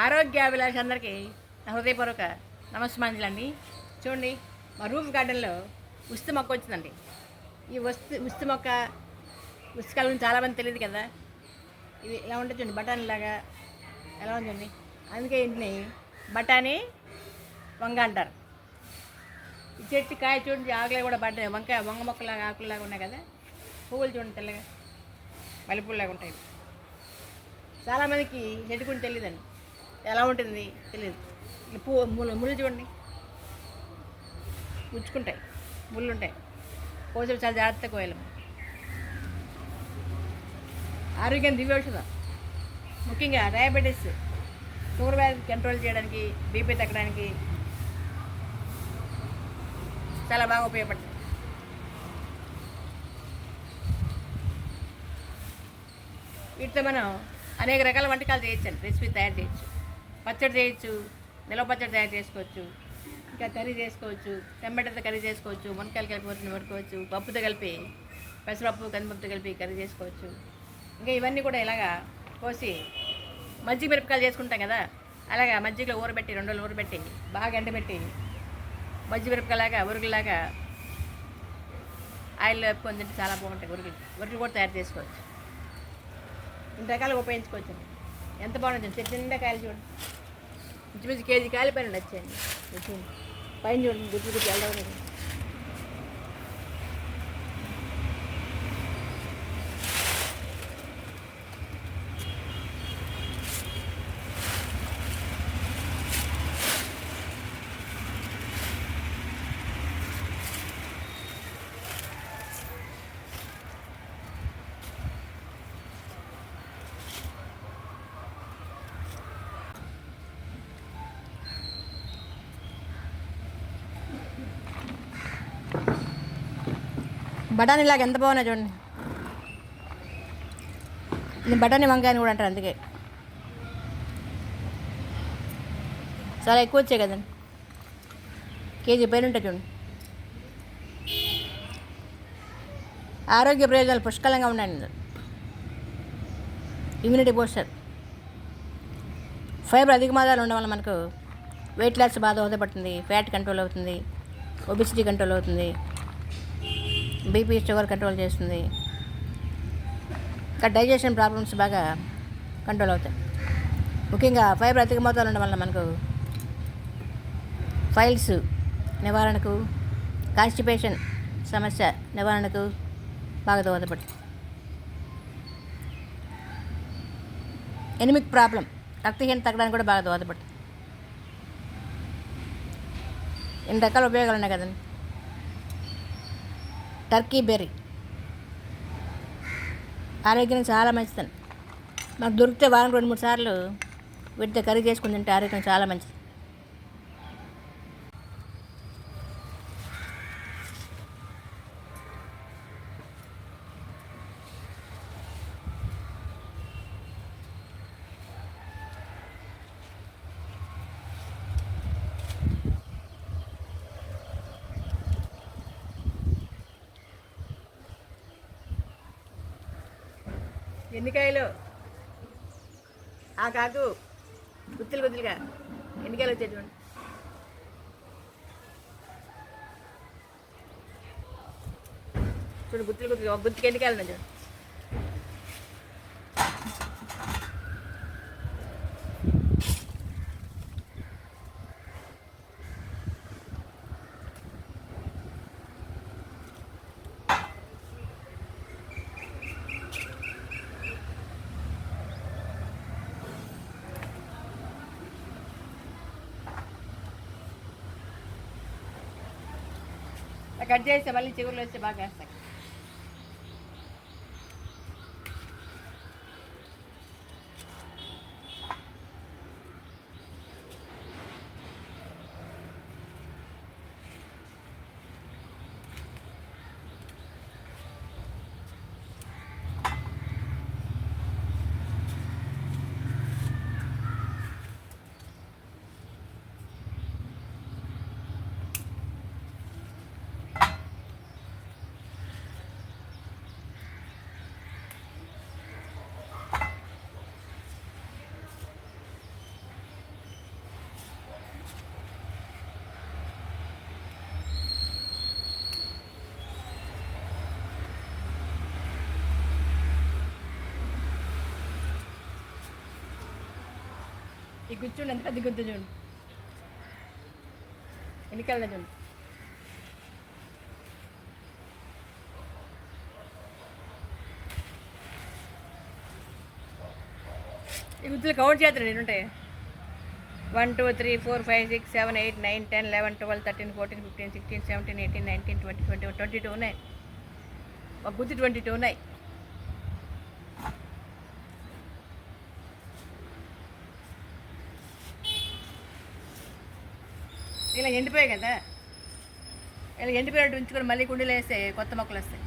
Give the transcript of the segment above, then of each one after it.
ఆరోగ్యాభిలాష అందరికీ నా హృదయపూర్వక నమస్మాంజలండి చూడండి మా రూఫ్ గార్డెన్లో ఉస్తు మొక్క వచ్చిందండి. ఈ వస్తు ఉస్తు మొక్క ఉస్తికాల గురించి చాలామంది తెలియదు కదా. ఇది ఎలా ఉంటుంది చూడండి బఠానీ లాగా ఎలా ఉందండి అందుకే ఇంటిని బఠానీ వంగ అంటారు. ఈ చెట్టు కాయ చూడండి ఆకులు కూడా పడ్డాయి. వంకాయ వంగ మొక్కలాగా ఆకులాగా ఉన్నాయి కదా. పువ్వులు చూడండి తెల్లగా మల్లెపూలాగా ఉంటాయి. చాలామందికి చెట్టు గురించి తెలియదండి. ఎలా ఉంటుంది తెలియదు ఈ ముళ్ళు ముళ్ళు చూడండి. గుచ్చుకుంటాయి ముళ్ళు ఉంటాయి కోసం చాలా జాగ్రత్తగా కోయాలి ఆరోగ్యం దివ్యౌషధం ముఖ్యంగా డయాబెటీస్ షుగర్ వ్యాధి కంట్రోల్ చేయడానికి బీపీ తగ్గడానికి చాలా బాగా ఉపయోగపడుతుంది. వీటితో మనం అనేక రకాల వంటకాలు చేయొచ్చండి. రెసిపీ తయారు చేయొచ్చు. పచ్చడి చేయొచ్చు నిలవ పచ్చడి తయారు చేసుకోవచ్చు ఇంకా కర్రీ చేసుకోవచ్చు టమాటాతో కర్రీ చేసుకోవచ్చు మునక్కాయలు కలిపి వరకు పప్పుతో కలిపి పెసరపప్పు కందిపప్పుతో కలిపి కర్రీ చేసుకోవచ్చు. ఇంకా ఇవన్నీ కూడా ఇలాగా కోసి మజ్జిగ మిరపకాయలు చేసుకుంటాం కదా అలాగా మజ్జిగలో ఊరబెట్టి రెండు రోజులు ఊరబెట్టి బాగా ఎండబెట్టి మజ్జి మిరపకాయలాగా ఉరుగులాగా ఆయిల్లో వేపుకొని తింటే చాలా బాగుంటాయి ఉరుగులు ఉరుగులు కూడా తయారు చేసుకోవచ్చు. ఇన్ని రకాలు ఉపయోగించుకోవచ్చు. ఎంత బాగుంటుంది చెట్టు నిండా కాయలు చూడండి ఇంచుమించు కేజీ కాలిపోయిన పైన పైన చూడండి గుర్తు గుర్తు వెళ్ళడం బఠానీ లాగా ఎంత బాగున్నాయి చూడండి. నేను బఠానీ వంకాయ అని కూడా అంటారు అందుకే. చాలా ఎక్కువ వచ్చాయి కదండి. కేజీ పైన ఉంటాయి చూడండి. ఆరోగ్య ప్రయోజనాలు పుష్కలంగా ఉన్నాయండి ఇమ్యూనిటీ బూస్టర్. ఫైబర్ అధిక మాదాలు ఉండడం వల్ల మనకు వెయిట్ లాస్ బాగా దోహదపడుతుంది ఫ్యాట్ కంట్రోల్ అవుతుంది ఒబిసిటీ కంట్రోల్ అవుతుంది బీపీ షుగర్ కంట్రోల్ చేస్తుంది. ఇంకా డైజెషన్ ప్రాబ్లమ్స్ బాగా కంట్రోల్ అవుతాయి. ముఖ్యంగా ఫైబర్ అతికమోతాలు ఉండడం వల్ల మనకు ఫైల్స్ నివారణకు కాన్స్టిపేషన్ సమస్య నివారణకు బాగా దోహదపడుతుంది ఎనిమిక్ ప్రాబ్లం రక్తహీనత తగ్గడానికి కూడా బాగా దోహదపడుతుంది ఎన్ని రకాల ఉపయోగాలు ఉన్నాయి కదండి. Turkey berry. ఆరోగ్యానికి చాలా మంచిది మాకు దొరికితే వారం రెండు మూడు సార్లు వీటితో కర్రీ చేసుకుని తింటే ఆరోగ్యం చాలా మంచిది. ఎన్నికాయలు? ఆ కాకు గుత్తులు గుత్తులుగా. ఎన్నికాయలు వచ్చేటువంటి చూడండి. చూడు గుత్తులు గుత్తులు ఒక గుత్తికి ఎన్నికాయలు చూడు. కట్ చేస్తే మళ్ళీ చివరిలో వస్తే బాగా వేస్తాయి. ఈ కూర్చోండి ఎంత పెద్ద గుర్తు చూడు. ఎన్నికల్లో చూడు. ఈ గుర్తులు కౌంట్ చేస్తాను నేను ఉంటాయి one two three four five six seven eight nine ten eleven twelve thirteen fourteen fifteen sixteen seventeen eighteen nineteen twenty twenty twenty two ఉన్నాయి ఒక గుర్తు ట్వంటీ టూ ఉన్నాయి ఇలా ఎండిపోయాయి కదా. ఇలా ఎండిపోయినట్టు ఉంచుకొని మళ్ళీ కుండీలు వేస్తే కొత్త మొక్కలు వస్తాయి.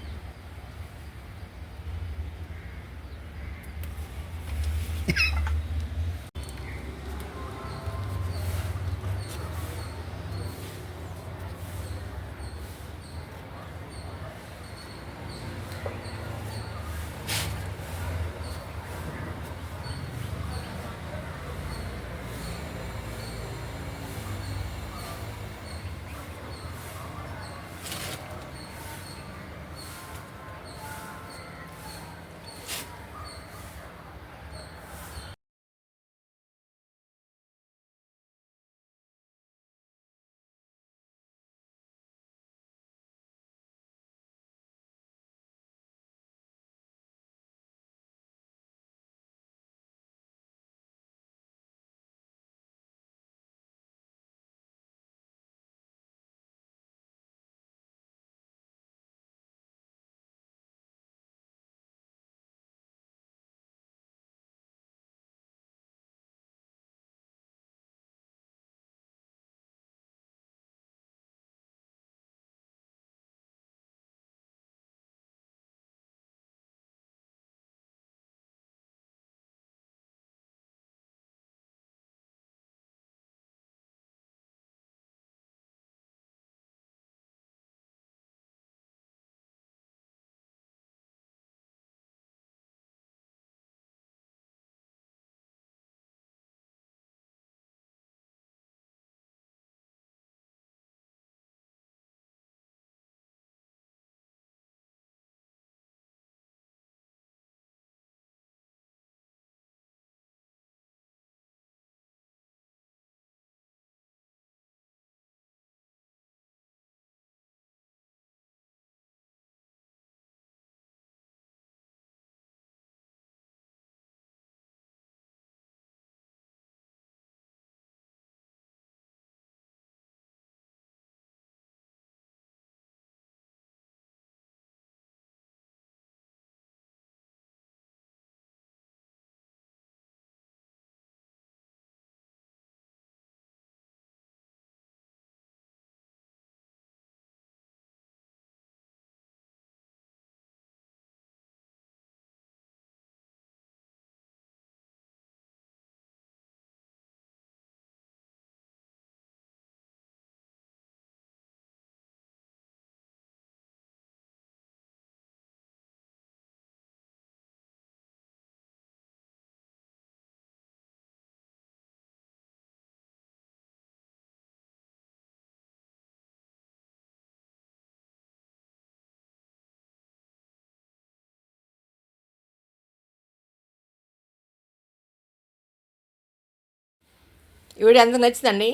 ఈ వీడియో అందరికి నచ్చిందండి.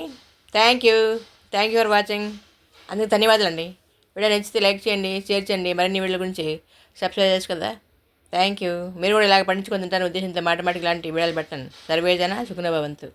Thank you thank you for watching అందుకు ధన్యవాదాలండి. వీడియో నచ్చితే లైక్ చేయండి షేర్ చేయండి. మరిన్ని వీడియోల గురించి సబ్స్క్రైబ్ చేసుకో కదా. థ్యాంక్ యూ మీరు కూడా ఇలాగ పండించుకొని తింటారని ఉద్దేశంతో మాటమాటికి లాంటి వీడియోలు పెట్టండి సర్వేజన సుఖనభవంతు